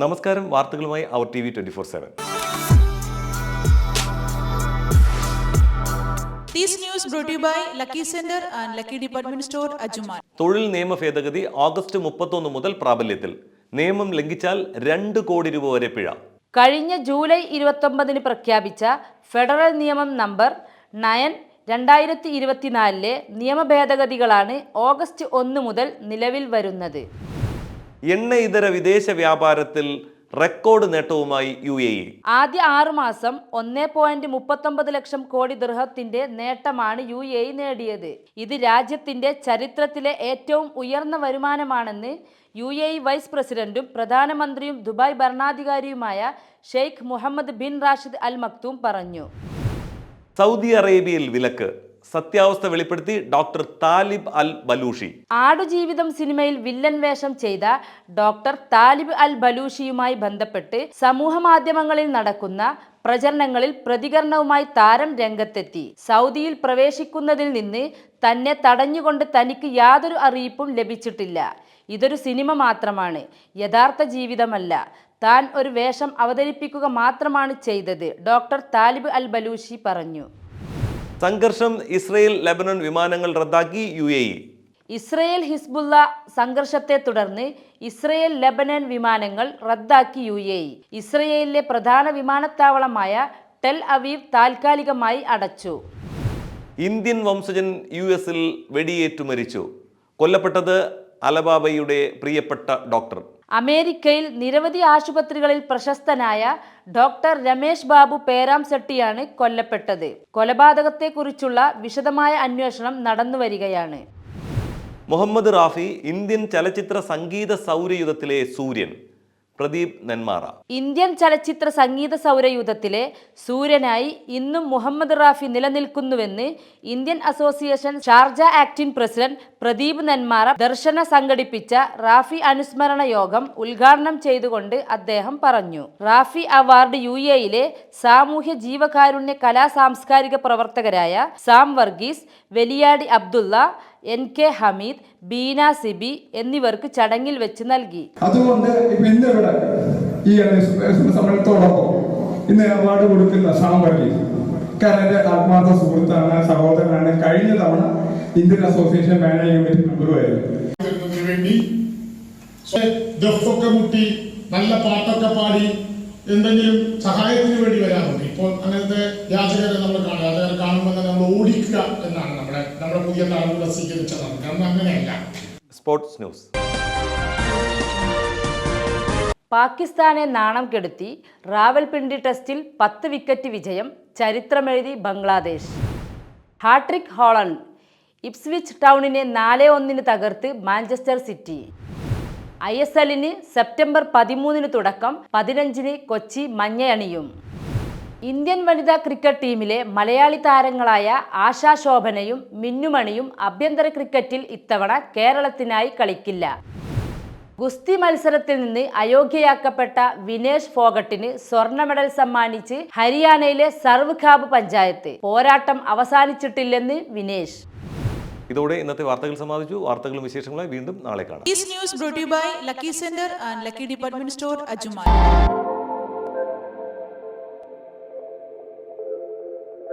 നമസ്കാരം വാർത്തകളുമായി അവർ T V twenty four seven. തൊഴിൽ നിയമ ഭേദഗതി ഓഗസ്റ്റ് മുപ്പത്തൊന്ന് മുതൽ പ്രാബല്യത്തിൽ. നിയമം ലംഘിച്ചാൽ രണ്ട് കോടി രൂപ വരെ പിഴ. കഴിഞ്ഞ ജൂലൈ ഇരുപത്തൊമ്പതിന് പ്രഖ്യാപിച്ച ഫെഡറൽ നിയമം നമ്പർ നയൻ രണ്ടായിരത്തി ഇരുപത്തിനാലിലെ നിയമ ഭേദഗതികളാണ് ഓഗസ്റ്റ് ഒന്ന് മുതൽ നിലവിൽ വരുന്നത്. എണ്ണ ഇതര വിദേശ വ്യാപാരത്തിൽ റെക്കോർഡ് നേട്ടവുമായി യു എ ഇ. ആദ്യ ആറ് മാസം ഒന്നേ പോയിന്റ് മുപ്പത്തൊമ്പത് ലക്ഷം കോടി ദൃഹത്തിന്റെ നേട്ടമാണ് യു എ ഇ നേടിയത്. ഇത് രാജ്യത്തിന്റെ ചരിത്രത്തിലെ ഏറ്റവും ഉയർന്ന വരുമാനമാണെന്ന് യു എ ഇ വൈസ് പ്രസിഡന്റും പ്രധാനമന്ത്രിയും ദുബായ് ഭരണാധികാരിയുമായ Sheikh Muhammad bin Rashid Al Maktoum പറഞ്ഞു. സൗദി അറേബ്യയിൽ വിലക്ക് സത്യാവസ്ഥ വെളിപ്പെടുത്തി doctor Talib Al Balushi. Aadujeevitham സിനിമയിൽ വില്ലൻ വേഷം ചെയ്ത ഡോക്ടർ താലിബ് അൽ ബലൂഷിയുമായി ബന്ധപ്പെട്ട് സമൂഹ മാധ്യമങ്ങളിൽ നടക്കുന്ന പ്രചരണങ്ങളിൽ പ്രതികരണവുമായി താരം രംഗത്തെത്തി. സൗദിയിൽ പ്രവേശിക്കുന്നതിൽ നിന്ന് തന്നെ തടഞ്ഞുകൊണ്ട് തനിക്ക് യാതൊരു അറിയിപ്പും ലഭിച്ചിട്ടില്ല. ഇതൊരു സിനിമ മാത്രമാണ് യഥാർത്ഥ ജീവിതമല്ല. താൻ ഒരു വേഷം അവതരിപ്പിക്കുക മാത്രമാണ് ചെയ്തത് ഡോക്ടർ താലിബ് അൽ ബലൂഷി പറഞ്ഞു. സംഘർഷം ഇസ്രയേൽ ലെബനൻ വിമാനങ്ങൾ റദ്ദാക്കി U A E. Israel Hezbollah സംഘർഷത്തെ തുടർന്ന് ഇസ്രയേൽ ലെബനൻ വിമാനങ്ങൾ റദ്ദാക്കി യു എ ഇ. ഇസ്രയേലിലെ പ്രധാന വിമാനത്താവളമായ ടെൽ അവീവ് താൽക്കാലികമായി അടച്ചു. ഇന്ത്യൻ വംശജൻ യു എസിൽ വെടിയേറ്റു മരിച്ചു. കൊല്ലപ്പെട്ടത് അലബാബയുടെ പ്രിയപ്പെട്ട ഡോക്ടർ. അമേരിക്കയിൽ നിരവധി ആശുപത്രികളിൽ പ്രശസ്തനായ ഡോക്ടർ രമേശ് ബാബു പേരാം സെട്ടിയാണ് കൊല്ലപ്പെട്ടത്. കൊലപാതകത്തെക്കുറിച്ചുള്ള വിശദമായ അന്വേഷണം നടന്നുവരികയാണ് മുഹമ്മദ് റാഫി ഇന്ത്യൻ ചലച്ചിത്ര സംഗീത സൗരയുധത്തിലെ സൂര്യൻ. പ്രദീപ് നെന്മാറ. ഇന്ത്യൻ ചലച്ചിത്ര സംഗീത സൗരയൂഥത്തിലെ സൂര്യനായി ഇന്നും Muhammad Rafi നിലനിൽക്കുന്നുവെന്ന് Indian association Sharjah acting president Pradeep Nenmara Darshana സംഘടിപ്പിച്ച റാഫി അനുസ്മരണ യോഗം ഉദ്ഘാടനം ചെയ്തുകൊണ്ട് അദ്ദേഹം പറഞ്ഞു. റാഫി അവാർഡ് യു എയിലെ സാമൂഹ്യ ജീവകാരുണ്യ കലാ സാംസ്കാരിക പ്രവർത്തകരായ സാം വർഗീസ് വെലിയാടി അബ്ദുള്ള എൻ കെ ഹമീദ് ബീന സിബി എന്നിവർക്ക് ചടങ്ങിൽ വെച്ച് നൽകി. അതുകൊണ്ട് ഇപ്പൊ ഇന്ന് ഇവിടെ ഈ സമ്മേളനത്തോടൊപ്പം ഇന്ന് അവാർഡ് കൊടുക്കുന്ന സാമ്പർഗി കാരണം എന്റെ ആത്മാർത്ഥ സുഹൃത്താണ് സഹോദരനാണ്. കഴിഞ്ഞ തവണ ഇന്ത്യൻ അസോസിയേഷൻ മാനേജ് യൂണിറ്റ് മെമ്പറുമായിരുന്നു വേണ്ടി ദഫൊക്കെ മുട്ടി നല്ല പാട്ടൊക്കെ പാടി എന്തെങ്കിലും സഹായത്തിന് വേണ്ടി വരാറുണ്ട്. ഇപ്പോൾ അങ്ങനത്തെ യാചകരെ നമ്മൾ കാണുക യാചകരെ കാണുമ്പോൾ തന്നെ നമ്മൾ ഓടിക്കുക എന്നാണ് പുതിയ സ്വീകരിച്ചതാണ് കാരണം അങ്ങനെയല്ല സ്പോർട്സ് ന്യൂസ്. പാകിസ്ഥാനെ നാണം കെടുത്തി റാവൽപിണ്ടി ടെസ്റ്റിൽ പത്ത് വിക്കറ്റ് വിജയം ചരിത്രമെഴുതി Bangladesh. Hat trick Haaland Ipswich ടൗണിനെ നാല് ഒന്നിന് തകർത്ത് മാഞ്ചസ്റ്റർ സിറ്റി. ഐ എസ് എല്ലിന് സെപ്റ്റംബർ പതിമൂന്നിന് തുടക്കം പതിനഞ്ചിന് കൊച്ചി മഞ്ഞയണിയും. ഇന്ത്യൻ വനിതാ ക്രിക്കറ്റ് ടീമിലെ മലയാളി താരങ്ങളായ ആശാ ശോഭനയും മിന്നുമണിയും ആഭ്യന്തര ക്രിക്കറ്റിൽ ഇത്തവണ കേരളത്തിനായി കളിക്കില്ല. ഗുസ്തി മത്സരത്തിൽ നിന്ന് അയോഗ്യയാക്കപ്പെട്ട വിനേഷ് ഫോഗട്ടിന് സ്വർണ മെഡൽ സമ്മാനിച്ച് ഹരിയാനയിലെ സർവ് ഖാബ് പഞ്ചായത്ത്. പോരാട്ടം അവസാനിച്ചിട്ടില്ലെന്ന് വിനേഷ്. ഇതോടെ ഇന്നത്തെ വാർത്തകൾ സമാപിച്ചു. വാർത്തകളും വിശേഷങ്ങളുമായി വീണ്ടും നാളെ കാണാം. This news brought to you by Lucky